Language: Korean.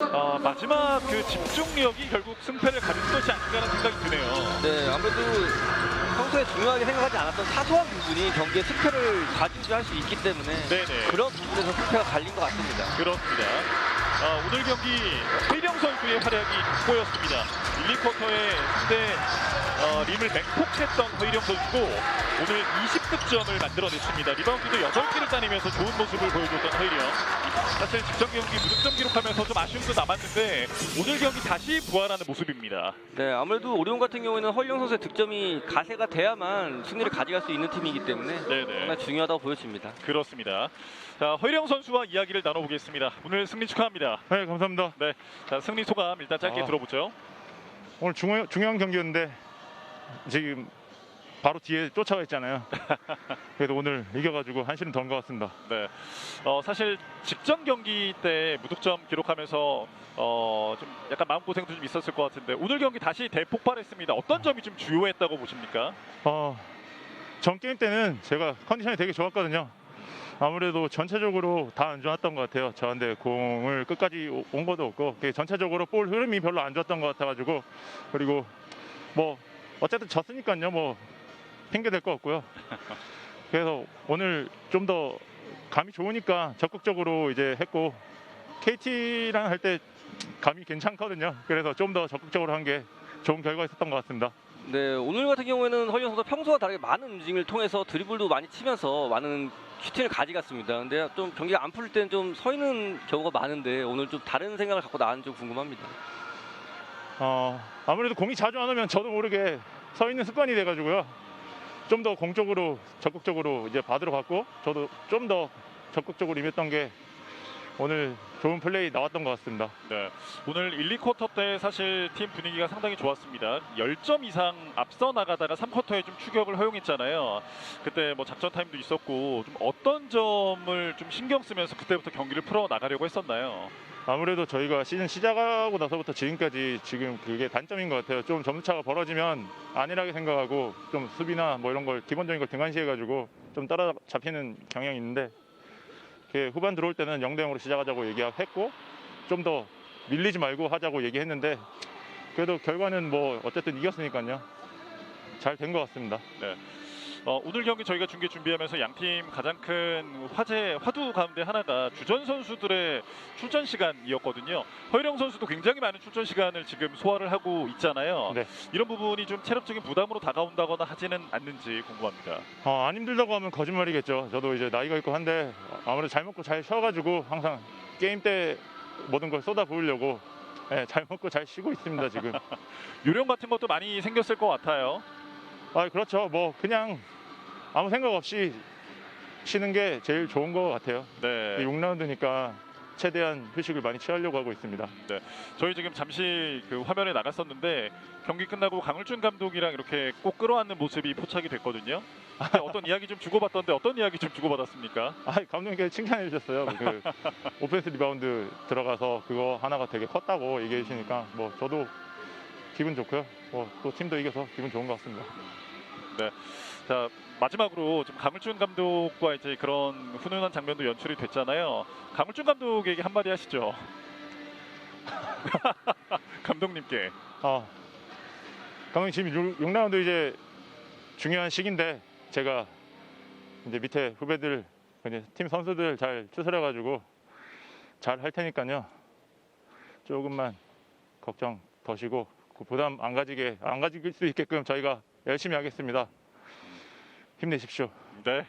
어, 마지막 그 집중력이 결국 승패를 가진 것이 아닌가라는 생각이 드네요. 네, 아무래도 평소에 중요하게 생각하지 않았던 사소한 부분이 경기의 승패를 좌지우지할 수 있기 때문에 네네. 그런 부분에서 승패가 갈린 것 같습니다. 그렇습니다. 아, 오늘 경기 회령 선수의 활약이 돋보였습니다. 1, 2쿼터에 상대 어, 림을 맹폭했던 허일영 선수고 오늘 20 득점을 만들어냈습니다. 리바운드도 8개를 따내면서 좋은 모습을 보여줬던 허일영. 사실 직전 경기 무득점 기록하면서 좀 아쉬움도 남았는데 오늘 경기 다시 부활하는 모습입니다. 네, 아무래도 오리온 같은 경우에는 헐령 선수의 득점이 가세가 돼야만 승리를 가져갈 수 있는 팀이기 때문에 네네. 정말 중요하다고 보여집니다. 그렇습니다. 자, 허일영 선수와 이야기를 나눠보겠습니다. 오늘 승리 축하합니다. 네, 감사합니다. 네, 자, 승리 소감 일단 짧게 아. 들어보죠. 오늘 중요, 중요한 경기였는데 지금 바로 뒤에 쫓아가 있잖아요. 그래도 오늘 이겨가지고 한시름 더온것 같습니다. 네. 어, 사실 직전 경기 때 무득점 기록하면서 어, 좀 약간 마음고생도 좀 있었을 것 같은데 오늘 경기 다시 대폭발했습니다. 어떤 점이 좀 주요했다고 보십니까? 어, 전 게임 때는 제가 컨디션이 되게 좋았거든요. 아무래도 전체적으로 다 안 좋았던 것 같아요. 저한테 공을 끝까지 오- 온 것도 없고 전체적으로 볼 흐름이 별로 안 좋았던 것 같아가지고 그리고 뭐 어쨌든 졌으니까요. 뭐 핑계 될 거 없고요. 그래서 오늘 좀 더 감이 좋으니까 적극적으로 이제 했고 KT랑 할 때 감이 괜찮거든요. 그래서 좀 더 적극적으로 한 게 좋은 결과가 있었던 것 같습니다. 네, 오늘 같은 경우에는 헐령 선수 평소와 다르게 많은 움직임을 통해서 드리블도 많이 치면서 많은 슈팅을 가져갔습니다. 근데 좀 경기가 안 풀릴 때는 좀 서 있는 경우가 많은데 오늘 좀 다른 생각을 갖고 나왔는지 좀 궁금합니다. 어, 아무래도 공이 자주 안 오면 저도 모르게 서 있는 습관이 돼가지고요. 좀 더 공적으로 적극적으로 이제 받으러 갔고 저도 좀 더 적극적으로 임했던 게 오늘 좋은 플레이 나왔던 것 같습니다. 네. 오늘 1, 2쿼터 때 사실 팀 분위기가 상당히 좋았습니다. 10점 이상 앞서 나가다가 3쿼터에 좀 추격을 허용했잖아요. 그때 뭐 작전 타임도 있었고 좀 어떤 점을 좀 신경 쓰면서 그때부터 경기를 풀어 나가려고 했었나요? 아무래도 저희가 시즌 시작하고 나서부터 지금까지 지금 그게 단점인 것 같아요. 좀 점수차가 벌어지면 안일하게 생각하고 좀 수비나 뭐 이런 걸 기본적인 걸 등한시해가지고 좀 따라잡히는 경향이 있는데 후반 들어올 때는 0대 0으로 시작하자고 얘기했고 좀 더 밀리지 말고 하자고 얘기했는데 그래도 결과는 뭐 어쨌든 이겼으니까요. 잘 된 것 같습니다. 어, 오늘 경기 저희가 중계 준비하면서 양팀 가장 큰 화제 화두 가운데 하나가 주전 선수들의 출전 시간이었거든요. 허일영 선수도 굉장히 많은 출전 시간을 지금 소화를 하고 있잖아요. 네. 이런 부분이 좀 체력적인 부담으로 다가온다거나 하지는 않는지 궁금합니다. 어, 안 힘들다고 하면 거짓말이겠죠. 저도 이제 나이가 있고 한데 아무래도 잘 먹고 잘 쉬어가지고 항상 게임 때 모든 걸 쏟아 부으려고 예, 잘 먹고 잘 쉬고 있습니다 지금. 요령 같은 것도 많이 생겼을 것 같아요. 아 그렇죠. 뭐 그냥 아무 생각 없이 쉬는 게 제일 좋은 것 같아요. 네. 6라운드니까 최대한 휴식을 많이 취하려고 하고 있습니다. 저희 지금 잠시 그 화면에 나갔었는데 경기 끝나고 강을준 감독이랑 이렇게 꼭 끌어안는 모습이 포착이 됐거든요. 근데 어떤 이야기 좀 주고받던데 어떤 이야기 좀 주고받았습니까? 아 감독님께서 칭찬해 주셨어요. 그 오펜스 리바운드 들어가서 그거 하나가 되게 컸다고 얘기해 주시니까 뭐 저도 기분 좋고요. 뭐 또 팀도 이겨서 기분 좋은 것 같습니다. 자 마지막으로 좀 강을준 감독과 이제 그런 훈훈한 장면도 연출이 됐잖아요. 강을준 감독에게 한마디 하시죠. 감독님께. 아, 감독님 지금 6라운드 이제 중요한 시기인데 제가 이제 밑에 후배들 이제 팀 선수들 잘 추스려 가지고 잘 할 테니까요. 조금만 걱정 더시고 그 부담 안 가지게 안 가질 수 있게끔 저희가 열심히 하겠습니다. 힘내십시오. 네.